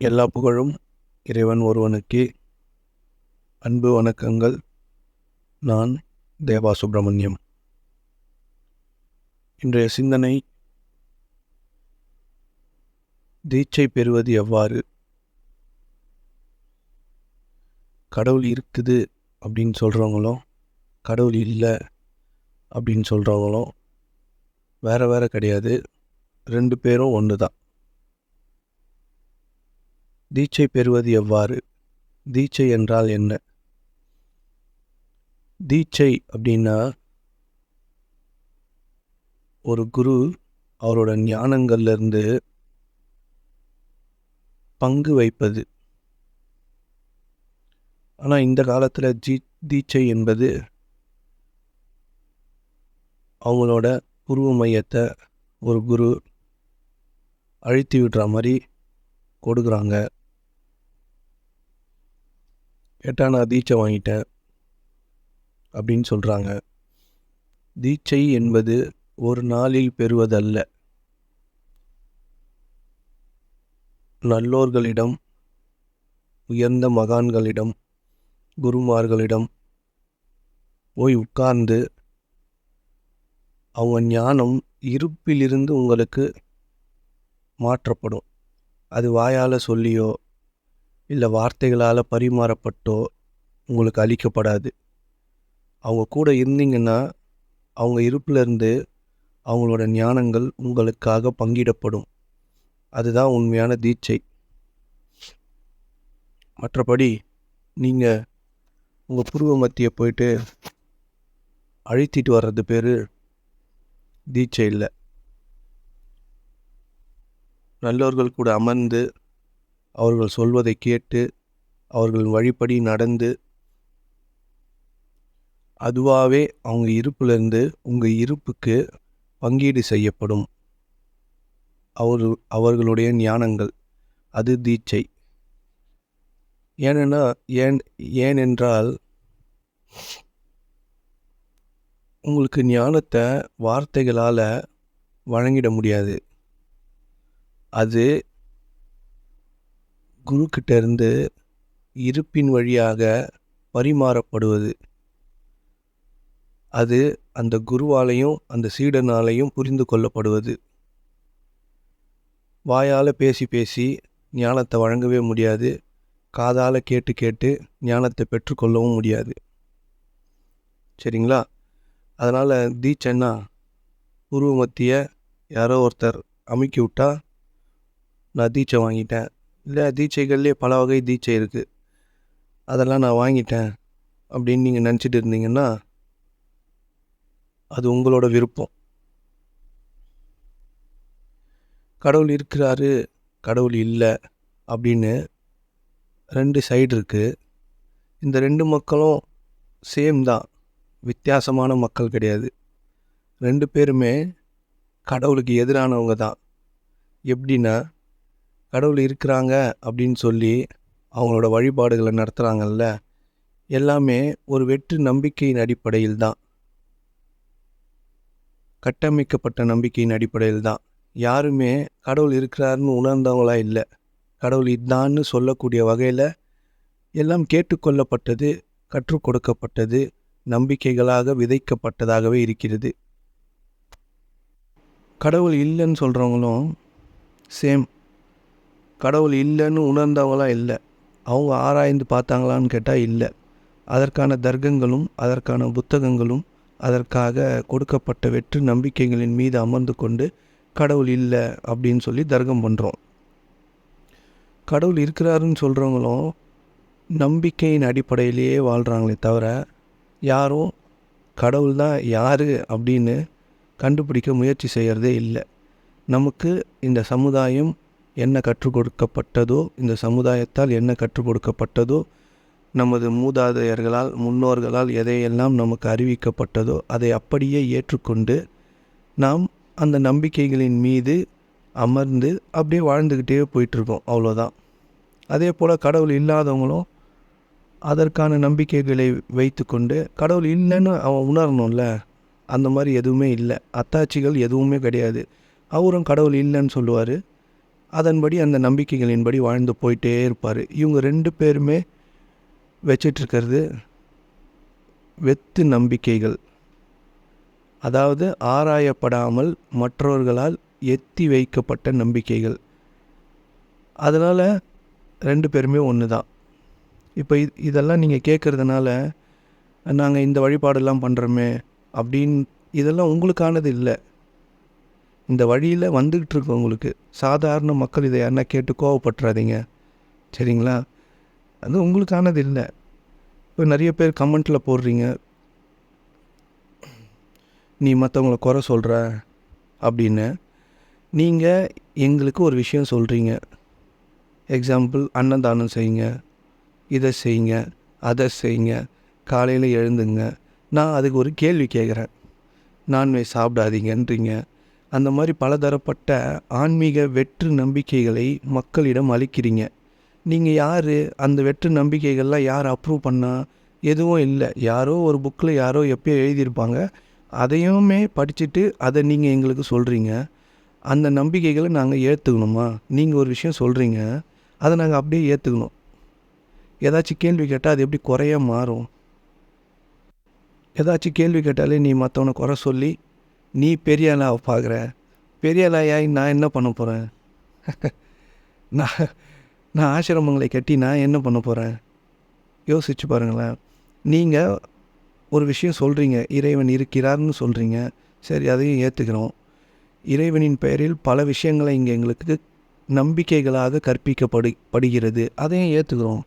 எல்லா புகழும் இறைவன் ஒருவனுக்கே. அன்பு வணக்கங்கள். நான் தேவா சுப்பிரமணியம் இன்றைய சிந்தனை தீட்சை பெறுவது எவ்வாறு? கடவுள் இருக்குது அப்படின்னு சொல்கிறவங்களும் கடவுள் இல்லை அப்படின்னு சொல்கிறவங்களும் வேறு வேறு கிடையாது. ரெண்டு பேரும் ஒன்று தான் தீட்சை பெறுவது எவ்வாறு? தீட்சை என்றால் என்ன? தீட்சை அப்படின்னா ஒரு குரு அவரோட ஞானங்கள்லேருந்து பங்கு வைப்பது. ஆனால் இந்த காலத்தில் ஜீ தீட்சை என்பது அவங்களோட உருவ மையத்தை ஒரு குரு அழுத்தி விடுற மாதிரி கொடுக்குறாங்க. கேட்டால் நான் தீட்சை வாங்கிட்டேன் அப்படின்னு சொல்கிறாங்க தீட்சை என்பது ஒரு நாளில் பெறுவதல்ல. நல்லோர்களிடம் உயர்ந்த மகான்களிடம் குருமார்களிடம் போய் உட்கார்ந்து அவங்க ஞானம் இருப்பிலிருந்து உங்களுக்கு மாற்றப்படும். அது வாயால் சொல்லியோ இல்லை வார்த்தைகளால் பரிமாறப்பட்டோ உங்களுக்கு அளிக்கப்படாது அவங்க கூட இருந்தீங்கன்னா அவங்க இருப்பிலிருந்து அவங்களோட ஞானங்கள் உங்களுக்காக பங்கிடப்படும். அதுதான் உண்மையான தீட்சை. மற்றபடி நீங்கள் உங்கள் புருவ மத்தியை போயிட்டு அழுத்திட்டு வர்றது பேர் தீட்சை இல்லை. நல்லவர்கள் கூட அமர்ந்து அவர்கள் சொல்வதை கேட்டு அவர்கள் வழிப்படி நடந்து அதுவாகவே அவங்க இருப்பிலிருந்து உங்கள் இருப்புக்கு பங்கீடு செய்யப்படும். அவர் அவர்களுடைய ஞானங்கள். அது தீட்சை. ஏனென்னா ஏன் ஏனென்றால் உங்களுக்கு ஞானத்தை வார்த்தைகளால் வழங்கிட முடியாது. அது குருக்கிட்டேருந்து இருப்பின் வழியாக பரிமாறப்படுவது. அது அந்த குருவாலையும் அந்த சீடனாலையும் புரிந்து கொள்ளப்படுவது. வாயால் பேசி பேசி ஞானத்தை வழங்கவே முடியாது. காதால் கேட்டு கேட்டு ஞானத்தை பெற்றுக்கொள்ளவும் முடியாது. சரிங்களா? அதனால் தீட்சைன்னா உருவ மத்திய யாரோ ஒருத்தர் அமுக்கி விட்டா நான் தீட்சை வாங்கிட்டேன். இல்லை தீட்சைகள்லேயே பல வகை தீட்சை இருக்குது அதெல்லாம் நான் வாங்கிட்டேன் அப்படின்னு நீங்கள் நினச்சிட்டு இருந்தீங்கன்னா அது உங்களோட விருப்பம். கடவுள் இருக்கிறாரு கடவுள் இல்லை அப்படின்னு ரெண்டு சைடு இருக்குது இந்த ரெண்டு மக்களும் சேம் தான். வித்தியாசமான மக்கள் கிடையாது. ரெண்டு பேருமே கடவுளுக்கு எதிரானவங்க தான். எப்படின்னா கடவுள் இருக்கிறாங்க அப்படின்னு சொல்லி அவங்களோட வழிபாடுகளை நடத்துகிறாங்கல்ல எல்லாமே ஒரு வெற்று நம்பிக்கையின் அடிப்படையில் தான் கட்டமைக்கப்பட்ட நம்பிக்கையின் அடிப்படையில் தான் யாருமே கடவுள் இருக்கிறாருன்னு உணர்ந்தவங்களா இல்லை. கடவுள் இதான்னு சொல்லக்கூடிய வகையில் எல்லாம் கேட்டுக்கொள்ளப்பட்டது கற்றுக் கொடுக்கப்பட்டது நம்பிக்கைகளாக விதைக்கப்பட்டதாகவே இருக்கிறது. கடவுள் இல்லைன்னு சொல்கிறவங்களும் சேம் கடவுள் இல்லைன்னு உணர்ந்தவங்களாம் இல்லை. அவங்க ஆராய்ந்து பார்த்தாங்களான்னு கேட்டால் இல்லை. அதற்கான தர்க்கங்களும் அதற்கான புத்தகங்களும் அதற்காக கொடுக்கப்பட்ட வெற்று நம்பிக்கைகளின் மீது அமர்ந்து கொண்டு கடவுள் இல்லை அப்படின்னு சொல்லி தர்க்கம் பண்ணுறோம் கடவுள் இருக்கிறாருன்னு சொல்கிறவங்களும் நம்பிக்கையின் அடிப்படையிலேயே வாழ்கிறாங்களே தவிர யாரும் கடவுள் தான் யார் அப்படின்னு கண்டுபிடிக்க முயற்சி செய்கிறதே இல்லை. நமக்கு இந்த சமுதாயம் என்ன கற்றுக் கொடுக்கப்பட்டதோ இந்த சமுதாயத்தால் என்ன கற்றுக் கொடுக்கப்பட்டதோ நமது மூதாதையர்களால் முன்னோர்களால் எதையெல்லாம் நமக்கு அறிவிக்கப்பட்டதோ அதை அப்படியே ஏற்றுக்கொண்டு நாம் அந்த நம்பிக்கைகளின் மீது அமர்ந்து அப்படியே வாழ்ந்துக்கிட்டே போயிட்டுருக்கோம் அவ்வளோதான். அதே போல் கடவுள் இல்லாதவங்களும் அதற்கான நம்பிக்கைகளை வைத்துக்கொண்டு கடவுள் இல்லைன்னு அவன் உணரணும்ல அந்த மாதிரி எதுவுமே இல்லை. அத்தாட்சிகள் எதுவுமே கிடையாது. அவரும் கடவுள் இல்லைன்னு சொல்லுவார். அதன்படி அந்த நம்பிக்கைகளின்படி வாழ்ந்து போயிட்டே இருப்பார். இவங்க ரெண்டு பேருமே வச்சிட்ருக்கிறது வெத்து நம்பிக்கைகள். அதாவது ஆராயப்படாமல் மற்றவர்களால் எத்தி வைக்கப்பட்ட நம்பிக்கைகள். அதனால் ரெண்டு பேருமே ஒன்று தான் இப்போ இது இதெல்லாம் நீங்கள் கேட்குறதுனால நாங்கள் இந்த வழிபாடெல்லாம் பண்ணுறோமே அப்படின்னு இதெல்லாம் உங்களுக்கானது இல்லை. இந்த வழியில் வந்துக்கிட்டு இருக்கு உங்களுக்கு சாதாரண மக்கள் இதை யாருன்னா கேட்டு கோவப்பட்டுறாதீங்க. சரிங்களா? அது உங்களுக்கானது இல்லை. இப்போ நிறைய பேர் கமெண்ட்டில் போடுறீங்க. நீ மற்றவங்கள குறை சொல்கிற அப்படின்னு. நீங்கள் எங்களுக்கு ஒரு விஷயம் சொல்கிறீங்க எக்ஸாம்பிள் அன்னதானம் செய்யுங்க. இதை செய்யுங்க. அதை செய்யுங்க. காலையில் எழுந்துங்க. நான் அதுக்கு ஒரு கேள்வி கேட்குறேன். நான்வெஜ் சாப்பிடாதீங்கன்றீங்க. அந்த மாதிரி பலதரப்பட்ட ஆன்மீக வெற்று நம்பிக்கைகளை மக்களிடம் அளிக்கிறீங்க. நீங்கள் யார்? அந்த வெற்று நம்பிக்கைகள்லாம் யார் அப்ரூவ் பண்ணால் எதுவும் இல்லை. யாரோ ஒரு புக்கில் யாரோ எப்பயோ எழுதியிருப்பாங்க. அதையுமே படிச்சுட்டு அதை நீங்கள் எங்களுக்கு சொல்கிறீங்க அந்த நம்பிக்கைகளை நாங்கள் ஏற்றுக்கணுமா நீங்கள் ஒரு விஷயம் சொல்கிறீங்க அதை நாங்கள் அப்படியே ஏற்றுக்கணும் ஏதாச்சும் கேள்வி கேட்டால் அது எப்படி குறைய மாறும்? ஏதாச்சும் கேள்வி கேட்டாலே நீ மற்றவனை குறை சொல்லி நீ பெரிய ஆளாக பார்க்குற பெரிய ஆளாயாய் நான் என்ன பண்ண போகிறேன் நான் நான் ஆசிரமங்களை கட்டி நான் என்ன பண்ண போகிறேன் யோசிச்சு பாருங்களேன். நீங்கள் ஒரு விஷயம் சொல்கிறீங்க இறைவன் இருக்கிறார்னு சொல்கிறீங்க சரி அதையும் ஏற்றுக்கிறோம் இறைவனின் பெயரில் பல விஷயங்களை இங்கே எங்களுக்கு நம்பிக்கைகளாக கற்பிக்கப்படு படுகிறது அதையும் ஏற்றுக்கிறோம்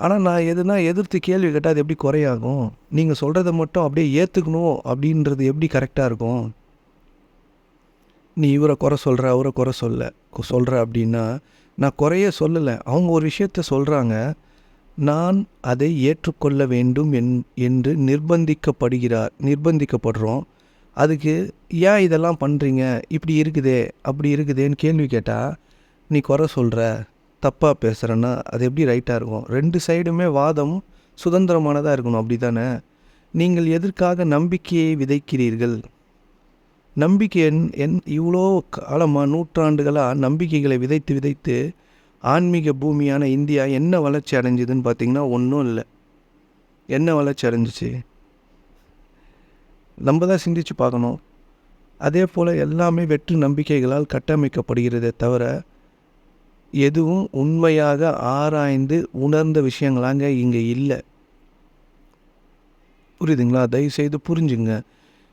ஆனால் நான் எதுனா எதிர்த்து கேள்வி கேட்டால் அது எப்படி குறையாகும்? நீங்கள் சொல்கிறத மட்டும் அப்படியே ஏற்றுக்கணும் அப்படின்றது எப்படி கரெக்டாக இருக்கும்? நீ இவரை குறை சொல்கிற அவரை குறை சொல்ல சொல்கிற அப்படின்னா நான் குறைய சொல்லலை. அவங்க ஒரு விஷயத்த சொல்கிறாங்க நான் அதை ஏற்றுக்கொள்ள வேண்டும் என் என்று நிர்பந்திக்கப்படுகிறார் நிர்பந்திக்கப்படுறோம். அதுக்கு ஏன் இதெல்லாம் பண்ணுறீங்க இப்படி இருக்குதே அப்படி இருக்குதேன்னு கேள்வி கேட்டால் நீ குறை சொல்கிற தப்பாக பேசுகிறேன்னா அது எப்படி ரைட்டாக இருக்கும்? ரெண்டு சைடுமே வாதம் சுதந்திரமானதாக இருக்கணும். அப்படி தானே நீங்கள் எதற்காக நம்பிக்கையை விதைக்கிறீர்கள்? நம்பிக்கை என் என் இவ்வளோ காலமாக நூற்றாண்டுகளாக நம்பிக்கைகளை விதைத்து விதைத்து ஆன்மீக பூமியான இந்தியா என்ன வளர்ச்சி அடைஞ்சிதுன்னு பார்த்தீங்கன்னா ஒன்றும் இல்லை. என்ன வளர்ச்சி அடைஞ்சிச்சு? நம்ம தான் சிந்திச்சு பார்க்கணும். அதே போல் எல்லாமே வெற்று நம்பிக்கைகளால் கட்டமைக்கப்படுகிறதே தவிர எதுவும் உண்மையாக ஆராய்ந்து உணர்ந்த விஷயங்களாங்க இங்கே இல்லை. புரியுதுங்களா? தயவுசெய்து புரிஞ்சுங்க.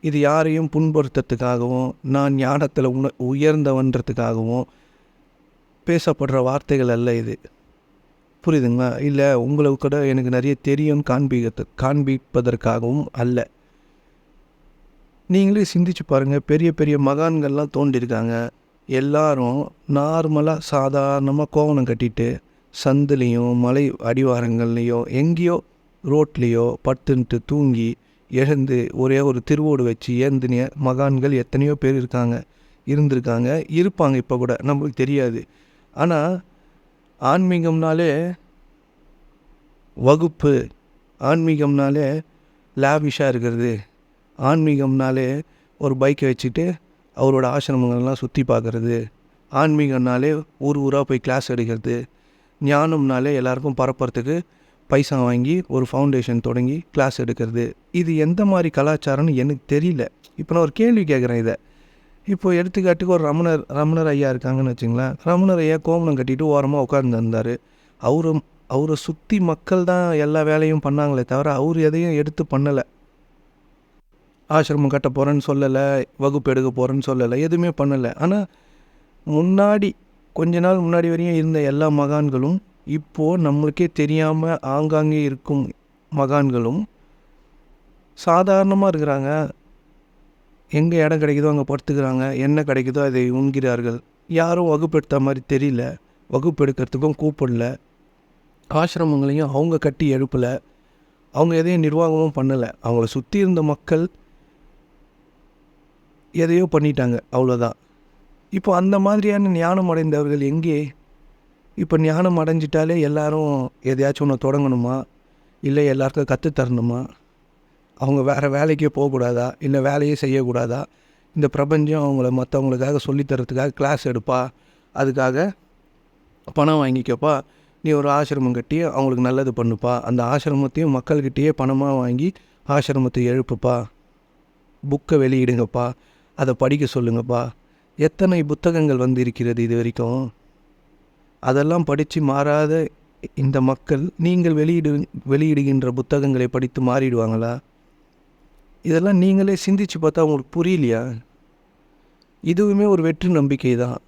இது யாரையும் புண்படுத்துறதுக்காகவும் நான் ஞானத்தில் உண உயர்ந்தவன்றதுக்காகவும் பேசப்படுற வார்த்தைகள் அல்ல இது. புரியுதுங்களா? இல்லை உங்களுக்கு கூட எனக்கு நிறைய தெரியும் காண்பிக்கிறது காண்பிப்பதற்காகவும் அல்ல. நீங்களே சிந்திச்சு பாருங்கள் பெரிய பெரிய மகான்கள்லாம் தோண்டியிருக்காங்க எல்லாரும் நார்மலாக சாதாரணமாக கோவணம் கட்டிட்டு சந்துலேயும் மலை அடிவாரங்கள்லேயோ எங்கேயோ ரோட்லேயோ படுத்துன்ட்டு தூங்கி எழுந்து ஒரே ஒரு திருவோடு வச்சு ஏந்தினிய மகான்கள் எத்தனையோ பேர் இருக்காங்க இருந்திருக்காங்க இருப்பாங்க இப்போ கூட நம்மளுக்கு தெரியாது. ஆனால் ஆன்மீகம்னாலே வகுப்பு ஆன்மீகம்னாலே லேவிஷாக இருக்கிறது. ஆன்மீகம்னாலே ஒரு பைக்கை வச்சுட்டு அவரோட ஆசிரமங்கள்லாம் சுற்றி பார்க்குறது ஆன்மீகம்னாலே ஊர் ஊராக போய் கிளாஸ் எடுக்கிறது ஞானம்னாலே எல்லாருக்கும் பரப்புறதுக்கு பைசா வாங்கி ஒரு ஃபவுண்டேஷன் தொடங்கி கிளாஸ் எடுக்கிறது. இது எந்த மாதிரி கலாச்சாரம்னு எனக்கு தெரியல. இப்போ நான் ஒரு கேள்வி கேட்குறேன் இதை. இப்போ எடுத்துக்காட்டுக்கு ஒரு ரமணர் ரமணர் ஐயா இருக்காங்கன்னு வச்சுங்களேன். ரமணர் ஐயா கோமணம் கட்டிட்டு ஓரமாக உட்காந்துருந்தார் அவரும் அவரை சுற்றி மக்கள் தான் எல்லா வேலையும் பண்ணாங்களே தவிர அவர் எதையும் எடுத்து பண்ணலை. ஆசிரமம் கட்ட போகிறேன்னு சொல்லலை வகுப்பு எடுக்க போகிறேன்னு சொல்லலை எதுவுமே பண்ணலை. ஆனால் முன்னாடி கொஞ்ச நாள் முன்னாடி வரையும் இருந்த எல்லா மகான்களும் இப்போது நம்மளுக்கே தெரியாமல் ஆங்காங்கே இருக்கும் மகான்களும் சாதாரணமாக இருக்கிறாங்க. எங்கே இடம் கிடைக்குதோ அங்கே படுத்துக்கிறாங்க என்ன கிடைக்குதோ அதை உண்கிறார்கள். யாரும் வகுப்பெடுத்த மாதிரி தெரியல வகுப்பு எடுக்கிறதுக்கும் கூப்பிடல. ஆசிரமங்களையும் அவங்க கட்டி எழுப்பலை. அவங்க எதையும் நிர்வாகமும் பண்ணலை. அவங்கள சுற்றி இருந்த மக்கள் எதையோ பண்ணிட்டாங்க அவ்வளோதான் இப்போ அந்த மாதிரியான ஞானம் அடைந்தவர்கள் எங்கே? இப்போ ஞானம் அடைஞ்சிட்டாலே எல்லாரும் எதையாச்சும் ஒன்று தொடங்கணுமா? இல்லை எல்லாருக்கும் கற்றுத்தரணுமா அவங்க வேறு வேலைக்கே போகக்கூடாதா? இல்லை வேலையே செய்யக்கூடாதா? இந்த பிரபஞ்சம் அவங்கள மற்றவங்களுக்காக சொல்லித்தரத்துக்காக கிளாஸ் எடுப்பா. அதுக்காக பணம் வாங்கிக்கப்பா. நீ ஒரு ஆசிரமம் கட்டி அவங்களுக்கு நல்லது பண்ணுப்பா. அந்த ஆசிரமத்தையும் மக்கள்கிட்டயே பணமாக வாங்கி ஆசிரமத்தை எழுப்புப்பா. புக்கை வெளியிடுங்கப்பா. அதை படிக்க சொல்லுங்கப்பா. எத்தனை புத்தகங்கள் வந்து இருக்கிறது இது வரைக்கும்? அதெல்லாம் படித்து மாறாத இந்த மக்கள் நீங்கள் வெளியிடு வெளியிடுகின்ற புத்தகங்களை படித்து மாறிடுவாங்களா? இதெல்லாம் நீங்களே சிந்திச்சு பார்த்தா உங்களுக்கு புரியலையா? இதுவுமே ஒரு வெற்றி நம்பிக்கை தான்.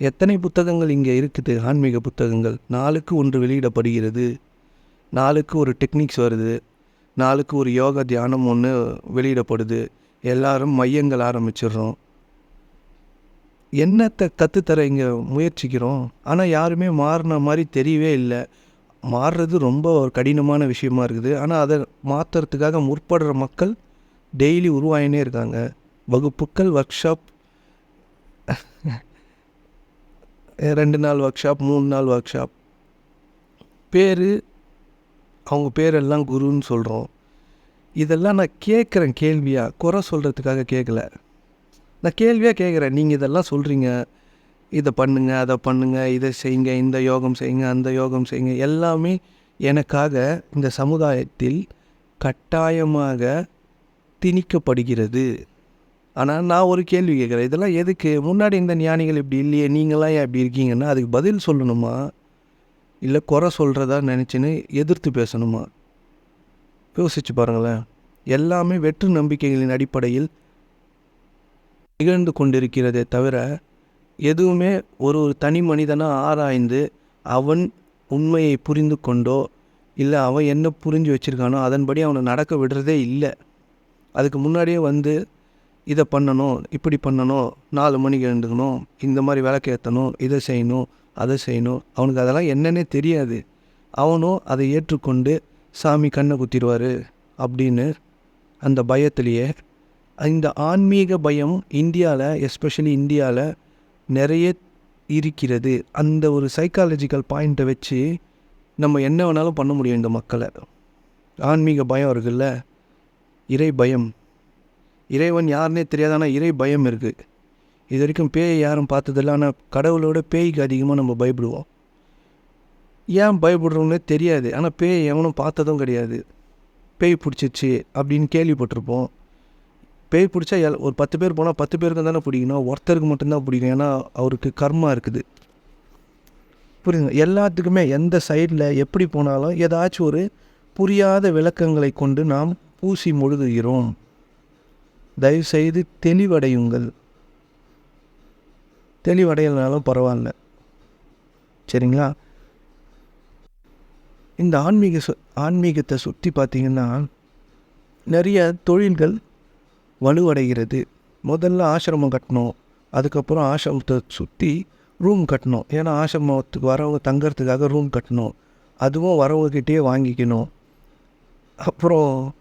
எத்தனை புத்தகங்கள் இங்கே இருக்குது? ஆன்மீக புத்தகங்கள். நாளுக்கு ஒன்று வெளியிடப்படுகிறது. நாளுக்கு ஒரு டெக்னிக்ஸ் வருது. நாளுக்கு ஒரு யோகா தியானம் ஒன்று வெளியிடப்படுது. எல்லாரும் மையங்கள் ஆரம்பிச்சிடுறோம். என்னத்தை கற்றுத்தர இங்கே முயற்சிக்கிறோம்? ஆனால் யாருமே மாறின மாதிரி தெரியவே இல்லை. மாறுறது ரொம்ப ஒரு கடினமான விஷயமா இருக்குது. ஆனால் அதை மாற்றுறதுக்காக முற்படுற மக்கள் டெய்லி உருவாயினே இருக்காங்க. வகுப்புக்கள் ஒர்க் ஷாப் ரெண்டு நாள் ஒர்க் ஷாப் மூணு நாள் ஒர்க் ஷாப் பேர் அவங்க பேரெல்லாம் குருன்னு சொல்கிறோம் இதெல்லாம் நான் கேட்குறேன் கேள்வியாக குறை சொல்கிறதுக்காக கேட்கல. நான் கேள்வியாக கேட்குறேன். நீங்கள் இதெல்லாம் சொல்கிறீங்க இதை பண்ணுங்கள் அதை பண்ணுங்கள் இதை செய்யுங்க இந்த யோகம் செய்யுங்க அந்த யோகம் செய்யுங்க. எல்லாமே எனக்காக இந்த சமுதாயத்தில் கட்டாயமாக திணிக்கப்படுகிறது. ஆனால் நான் ஒரு கேள்வி கேட்குறேன். இதெல்லாம் எதுக்கு? முன்னாடி இந்த ஞானிகள் இப்படி இல்லையே நீங்களாம் ஏன் இப்படி இருக்கீங்கன்னா அதுக்கு பதில் சொல்லணுமா? இல்லை குறை சொல்கிறதா நினச்சின்னு எதிர்த்து பேசணுமா? யோசிச்சு பாருங்களேன். எல்லாமே வெற்று நம்பிக்கைகளின் அடிப்படையில் நிகழ்ந்து கொண்டிருக்கிறதே தவிர எதுவுமே ஒரு ஒரு தனி மனிதனாக ஆராய்ந்து அவன் உண்மையை புரிந்து கொண்டோ இல்லை அவன் என்ன புரிஞ்சு வச்சுருக்கானோ அதன்படி அவனை நடக்க விடுறதே இல்லை. அதுக்கு முன்னாடியே வந்து இதை பண்ணணும் இப்படி பண்ணணும் நாலு மணிக்கு எழுந்துக்கணும் இந்த மாதிரி விளக்கு ஏற்றணும் இதை செய்யணும் அதை செய்யணும். அவனுக்கு அதெல்லாம் என்னன்னே தெரியாது. அவனும் அதை ஏற்றுக்கொண்டு சாமி கண்ணை குத்திடுவார் அப்படின்னு அந்த பயத்திலேயே இந்த ஆன்மீக பயம் இந்தியாவில் எஸ்பெஷலி இந்தியாவில் நிறைய இருக்கிறது. அந்த ஒரு சைக்காலஜிக்கல் பாயிண்ட்டை வச்சு நம்ம என்ன வேணாலும் பண்ண முடியும் இந்த மக்களை. ஆன்மீக பயம் இருக்குல்ல? இறை பயம். இறைவன் யாருனே தெரியாது ஆனால் இறை பயம் இருக்குது இது வரைக்கும் பேயை யாரும் பார்த்ததில்ல ஆனால் கடவுளோட பேய்க்கு அதிகமாக நம்ம பயப்படுவோம். ஏன் பயப்படுறோம்னே தெரியாது. ஆனால் பேய் எவனும் பார்த்ததும் கிடையாது. பேய் பிடிச்சிச்சு அப்படின்னு கேள்விப்பட்டிருப்போம். பேய் பிடிச்சா எல் ஒரு பத்து பேர் போனால் பத்து பேருக்கு தானே பிடிக்கணும். ஒருத்தருக்கு மட்டும்தான் பிடிக்கும் ஏன்னா அவருக்கு கர்மா இருக்குது. புரியுதுங்க? எல்லாத்துக்குமே எந்த சைடில் எப்படி போனாலும் ஏதாச்சும் ஒரு புரியாத விளக்கங்களை கொண்டு நாம் பூசி முழுதுகிறோம் தயவுசெய்து தெளிவடையுங்கள். தெளிவடையலனாலும் பரவாயில்ல. சரிங்களா? இந்த ஆன்மீக சு ஆன்மீகத்தை சுற்றி பார்த்திங்கன்னா நிறைய தொழில்கள் வலுவடைகிறது. முதல்ல ஆசிரமம் கட்டணும். அதுக்கப்புறம் ஆசிரமத்தை சுற்றி ரூம் கட்டணும். ஏன்னா ஆசிரமத்துக்கு வரவங்க தங்கிறதுக்காக ரூம் கட்டணும். அதுவும் வரவங்கக்கிட்டே வாங்கிக்கணும். அப்புறம்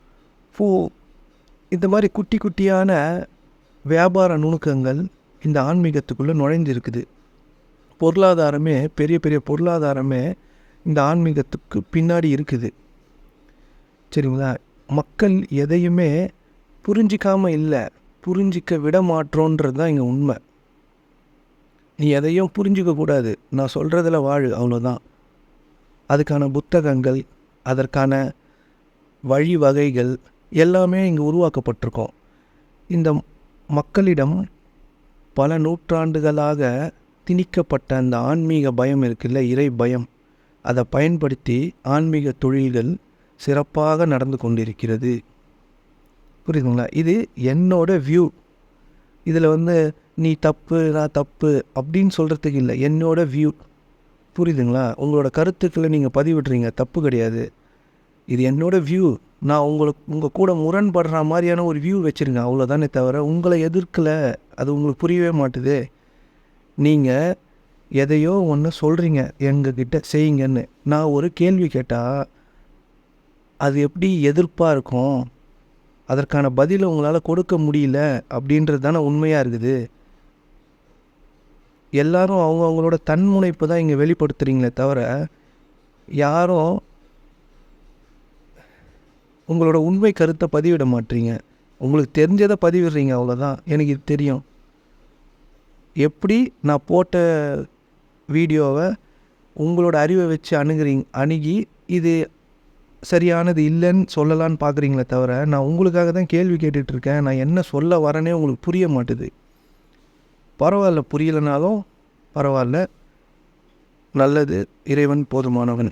பூ இந்த மாதிரி குட்டி குட்டியான வியாபார நுணுக்கங்கள் இந்த ஆன்மீகத்துக்குள்ளே நுழைஞ்சிருக்குது. பொருளாதாரமே பெரிய பெரிய பொருளாதாரமே இந்த ஆன்மீகத்துக்கு பின்னாடி இருக்குது. சரிங்களா மக்கள் எதையுமே புரிஞ்சிக்காமல் இல்லை. புரிஞ்சிக்க விட மாற்றோன்றது தான் இங்கே உண்மை. நீ எதையும் புரிஞ்சிக்கக்கூடாது நான் சொல்கிறதில் வாழு அவ்வளோதான் அதுக்கான புத்தகங்கள் அதற்கான வழிவகைகள் எல்லாமே இங்கே உருவாக்கப்பட்டிருக்கோம். இந்த மக்களிடம் பல நூற்றாண்டுகளாக திணிக்கப்பட்ட அந்த ஆன்மீக பயம் இருக்குல்ல இறை பயம். அதை பயன்படுத்தி ஆன்மீக தொழில்கள் சிறப்பாக நடந்து கொண்டிருக்கிறது. புரியுதுங்களா? இது என்னோட வியூ இதில் வந்து நீ தப்பு நான் தப்பு அப்படின்னு சொல்கிறதுக்கு இல்லை என்னோட வியூ புரியுதுங்களா? உங்களோட கருத்துக்களை நீங்கள் பதிவிடுறீங்க தப்பு கிடையாது. இது என்னோட வியூ நான் உங்களுக்கு உங்கள் கூட முரண்படுற மாதிரியான ஒரு வியூ வச்சுருங்க அவ்வளோதானே தவிர உங்களை எதிர்க்கலை. அது உங்களுக்கு புரியவே மாட்டுது. நீங்கள் எதையோ ஒன்று சொல்கிறீங்க எங்ககிட்ட செய்யுங்கன்னு. நான் ஒரு கேள்வி கேட்டால் அது எப்படி எதிர்ப்பாக இருக்கும்? அதற்கான பதிலை உங்களால் கொடுக்க முடியல அப்படின்றது தானே உண்மையாக இருக்குது. எல்லாரும் அவங்க அவங்களோட தன்முனைப்பு தான் இங்கே வெளிப்படுத்துகிறீங்களே தவிர யாரும் உங்களோட உண்மை கருத்தை பதிவிட மாட்டீங்க. உங்களுக்கு தெரிஞ்சதை பதிவிடுறீங்க அவ்வளோதான் எனக்கு இது தெரியும். எப்படி நான் போட்ட வீடியோவை உங்களோட அறிவை வச்சு அணுகிறீங்க அணுகி இது சரியானது இல்லைன்னு சொல்லலான்னு பார்க்குறீங்களே தவிர நான் உங்களுக்காக தான் கேள்வி கேட்டுட்ருக்கேன். நான் என்ன சொல்ல வரேனே உங்களுக்கு புரிய மாட்டுது. பரவாயில்ல புரியலைனாலும் பரவாயில்ல. நல்லது இறைவன் போதுமானவன்.